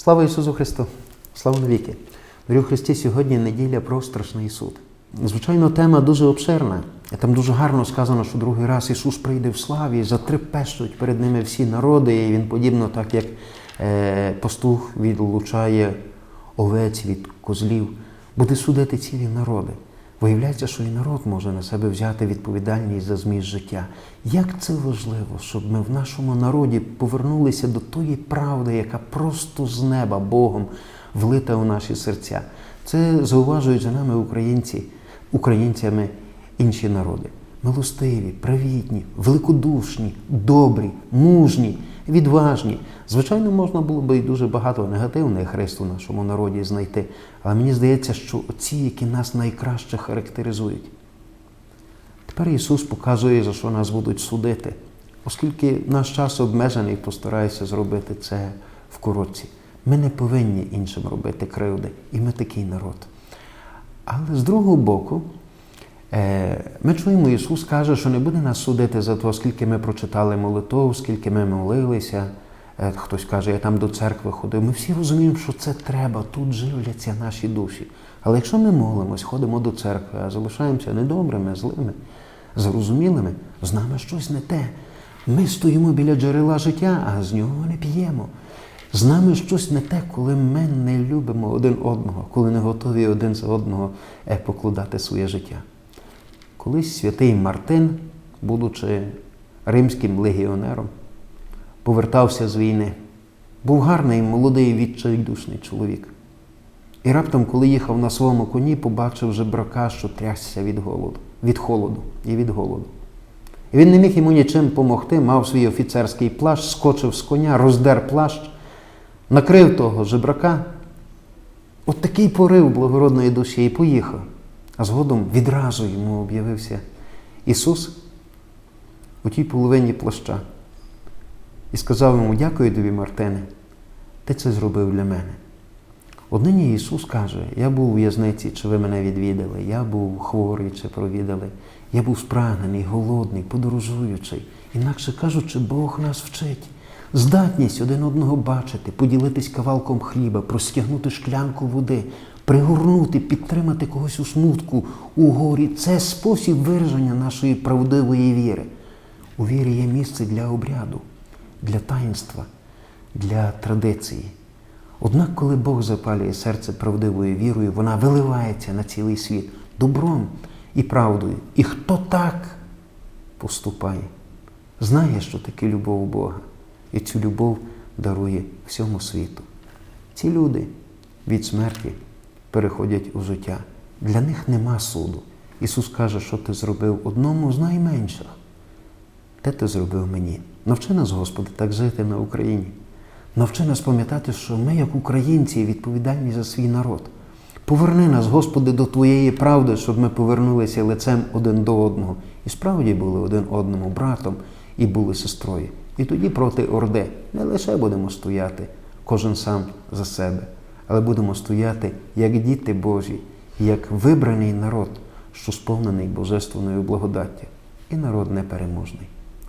Слава Ісусу Христу! Слава навіки! Дорогі в Христі, сьогодні неділя про страшний суд. Звичайно, тема дуже обширна. Там дуже гарно сказано, що другий раз Ісус прийде в славі, затрепещуть перед ними всі народи, і Він подібно так, як е, пастух відлучає овець від козлів, буде судити цілі народи. Виявляється, що і народ може на себе взяти відповідальність за зміст життя. Як це важливо, щоб ми в нашому народі повернулися до тої правди, яка просто з неба Богом влита у наші серця. Це зауважують за нами українці, українцями інші народи. Милостиві, привітні, великодушні, добрі, мужні, відважні. Звичайно, можна було би і дуже багато негативних рис у нашому народі знайти, але мені здається, що ці, які нас найкраще характеризують. Тепер Ісус показує, за що нас будуть судити, оскільки наш час обмежений, постараюся зробити це в коротці. Ми не повинні іншим робити кривди, і ми такий народ. Але з другого боку, е, ми чуємо, Ісус каже, що не буде нас судити за те, скільки ми прочитали молитов, скільки ми молилися. Е, Хтось каже, я там до церкви ходив. Ми всі розуміємо, що це треба, тут живляться наші душі. Але якщо ми молимось, ходимо до церкви, а залишаємося недобрими, злими, зарозумілими, з нами щось не те. Ми стоїмо біля джерела життя, а з нього не п'ємо. З нами щось не те, коли ми не любимо один одного, коли не готові один за одного е, покладати своє життя. Колись святий Мартин, будучи римським легіонером, повертався з війни. Був гарний, молодий, відчайдушний чоловік. І раптом, коли їхав на своєму коні, побачив жебрака, що трясся від голоду, від холоду і від голоду. І він не міг йому нічим допомогти, мав свій офіцерський плащ, скочив з коня, роздер плащ, накрив того жебрака. От такий порив благородної душі і поїхав. А згодом відразу йому об'явився Ісус у тій половині плаща і сказав йому: Дякую тобі, Мартине, ти це зробив для мене. Однині Ісус каже: Я був у в'язниці, чи ви мене відвідали, я був хворий, чи провідали, я був спрагнений, голодний, подорожуючий. Інакше кажучи, Бог нас вчить. Здатність один одного бачити, поділитись кавалком хліба, простягнути шклянку води, пригорнути, підтримати когось у смутку, у горі це спосіб вираження нашої правдивої віри. У вірі є місце для обряду, для таїнства, для традиції. Однак, коли Бог запалює серце правдивою вірою, вона виливається на цілий світ добром і правдою. І хто так поступає, знає, що таке любов Бога, і цю любов дарує всьому світу. Ці люди від смерті переходять у життя. Для них нема суду. Ісус каже, що ти зробив одному з найменших. Те ти зробив мені. Навчи нас, Господи, так жити на Україні. Навчи нас пам'ятати, що ми, як українці, відповідальні за свій народ. Поверни нас, Господи, до Твоєї правди, щоб ми повернулися лицем один до одного. І справді були один одному братом і були сестрою. І тоді проти Орди не лише будемо стояти, кожен сам за себе, але будемо стояти як діти Божі, як вибраний народ, що сповнений Божественною благодаттю, і народ непереможний.